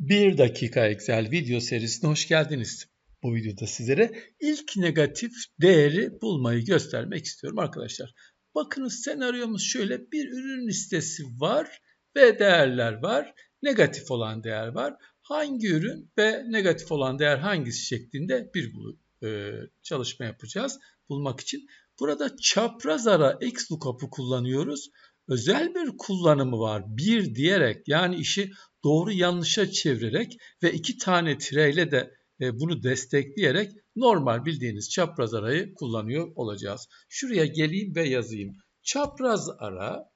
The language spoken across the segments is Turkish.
1 dakika Excel video serisine hoş geldiniz. Bu videoda sizlere ilk negatif değeri bulmayı göstermek istiyorum arkadaşlar. Bakınız senaryomuz şöyle bir ürün listesi var ve değerler var. Negatif olan değer var. Hangi ürün ve negatif olan değer hangisi şeklinde bir e, çalışma yapacağız bulmak için. Burada çapraz ara x lookup'ı kullanıyoruz özel bir kullanımı var. Bir diyerek yani işi doğru yanlışa çevirerek ve iki tane tireyle de e, bunu destekleyerek normal bildiğiniz çapraz arayı kullanıyor olacağız. Şuraya geleyim ve yazayım. Çapraz ara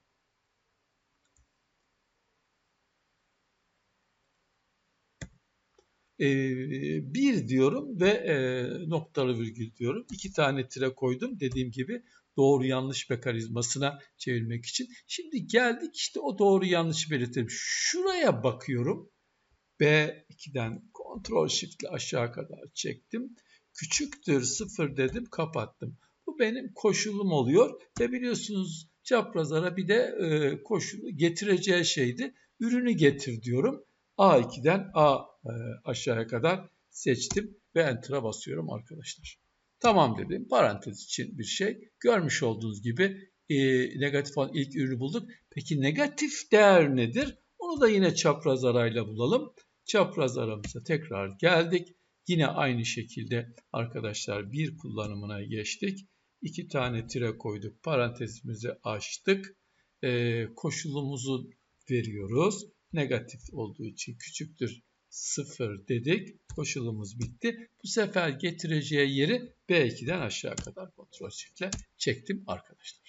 e, bir diyorum ve e, noktalı virgül diyorum. İki tane tire koydum dediğim gibi doğru yanlış mekanizmasına çevirmek için. Şimdi geldik işte o doğru yanlışı belirtelim. Şuraya bakıyorum. B2'den Ctrl Shift ile aşağı kadar çektim. Küçüktür sıfır dedim kapattım. Bu benim koşulum oluyor ve biliyorsunuz çaprazlara bir de e, koşulu getireceği şeydi. Ürünü getir diyorum. A2'den A e, aşağıya kadar seçtim ve Enter'a basıyorum arkadaşlar. Tamam dedim. Parantez için bir şey. Görmüş olduğunuz gibi e, negatif olan ilk ürünü bulduk. Peki negatif değer nedir? Onu da yine çapraz arayla bulalım. Çapraz aramıza tekrar geldik. Yine aynı şekilde arkadaşlar bir kullanımına geçtik. İki tane tire koyduk. Parantezimizi açtık. E, koşulumuzu veriyoruz. Negatif olduğu için küçüktür 0 dedik. Koşulumuz bitti. Bu sefer getireceği yeri B2'den aşağı kadar kontrol çekle çektim arkadaşlar.